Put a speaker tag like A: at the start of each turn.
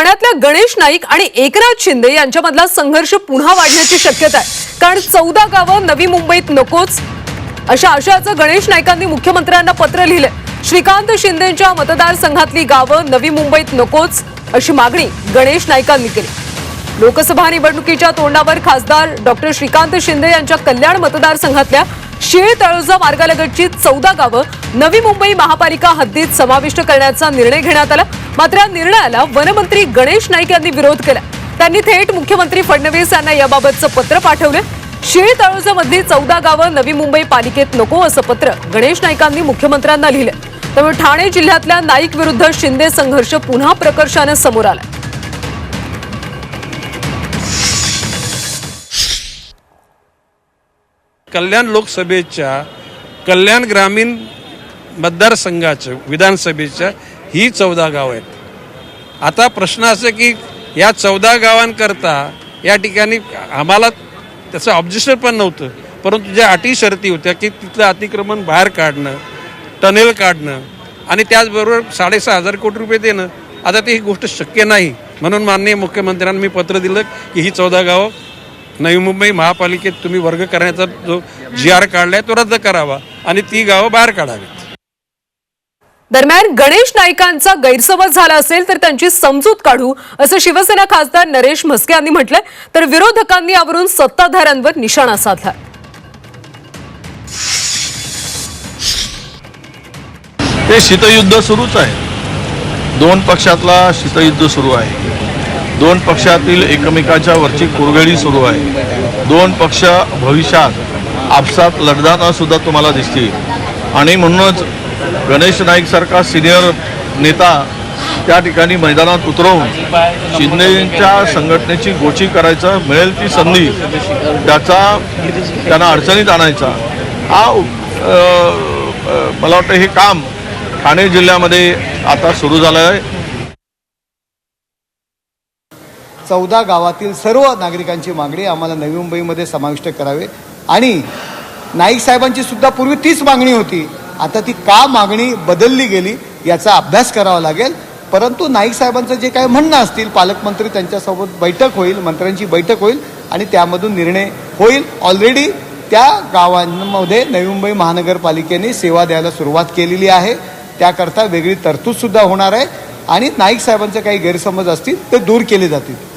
A: ठाण्यातल्या गणेश नाईक आणि एकनाथ शिंदे यांच्यामधला संघर्ष पुन्हा वाढण्याची शक्यता आहे. कारण चौदा गावं नवी मुंबईत नकोच. अशा आशयाचं गणेश नाईकांनी मुख्यमंत्र्यांना पत्र लिहिलंय. श्रीकांत शिंदेच्या मतदारसंघातली गावं नवी मुंबईत नकोच अशी मागणी गणेश नाईकांनी केली. लोकसभा निवडणुकीच्या तोंडावर खासदार डॉक्टर श्रीकांत शिंदे यांच्या कल्याण मतदारसंघातल्या शीळ तळोजा मार्गालगतची चौदा गावं नवी मुंबई महापालिका हद्दीत समाविष्ट करण्याचा निर्णय घेण्यात आला. मात्र या निर्णयाला वनमंत्री गणेश नाईक यांनी विरोध केला. त्यांनी थेट मुख्यमंत्री फडणवीस यांना याबाबतचं पत्र पाठवलं. शीळ तळोजामधली चौदा गावं नवी मुंबई पालिकेत नको असं पत्र गणेश नाईकांनी मुख्यमंत्र्यांना लिहिलं. त्यामुळे ठाणे जिल्ह्यातल्या नाईक विरुद्ध शिंदे संघर्ष पुन्हा प्रकर्षानं समोर आला.
B: कल्याण लोकसभेच्या कल्याण ग्रामीण मतदारसंघाच्या विधानसभेच्या ही चौदा गावं आहेत. आता प्रश्न असं की या चौदा गावांकरता या ठिकाणी आम्हाला त्याचं ऑब्जेक्शन पण नव्हतं. परंतु ज्या अटी शर्ती होत्या की तिथलं अतिक्रमण बाहेर काढणं टनेल काढणं आणि त्याचबरोबर साडेसहा हजार कोटी रुपये देणं आता ती ही गोष्ट शक्य नाही. म्हणून माननीय मुख्यमंत्र्यांना मी पत्र दिलं की ही चौदा गावं नवी मुंबई महापालिकेत तुम्ही वर्ग करण्याचा जो जी आर काढला आहे तो रद्द करावा आणि ती गावं बाहेर काढावीत.
A: दरम्यान गणेश नाईकांचा गैरसमज झाला असेल तर त्यांची समजूत काढू असं शिवसेना खासदार नरेश म्हस्के यांनी म्हटलंय. तर विरोधकांनी यावरून सत्ताधाऱ्यांवर निशाणा साधला
C: ते शीतयुद्ध सुरूच आहे. दोन पक्षातला शीतयुद्ध सुरू आहे. दोन पक्षातील एकमेकाच्या वरची कुरघडी सुरू आहे. दोन पक्ष भविष्यात आपसात लढताना सुद्धा तुम्हाला दिसतील. आणि म्हणूनच गणेश नाईकसारखा सिनियर नेता त्या ठिकाणी मैदानात उतरवून शिंदेच्या संघटनेची गोची करायचं मिळेल ती संधी त्याचा त्यांना अडचणीत आणायचा. हा मला वाटतं हे काम ठाणे जिल्ह्यामध्ये आता सुरू झालं आहे
D: चौदा गावातील सर्व नागरिकांची मागणी आम्हाला नवी मुंबईमध्ये समाविष्ट करावे. आणि नाईक साहेबांची सुद्धा पूर्वी तीच मागणी होती. आता ती का मागणी बदलली गेली याचा अभ्यास करावा लागेल. परंतु नाईक साहेबांचं जे काही म्हणणं असतील पालकमंत्री त्यांच्यासोबत बैठक होईल मंत्र्यांची बैठक होईल आणि त्यामधून निर्णय होईल. ऑलरेडी त्या गावांमध्ये नवी मुंबई महानगरपालिकेने सेवा द्यायला सुरुवात केलेली आहे. त्याकरता वेगळी तरतूदसुद्धा होणार आहे. आणि नाईक साहेबांचे काही गैरसमज असतील ते दूर केले जातील.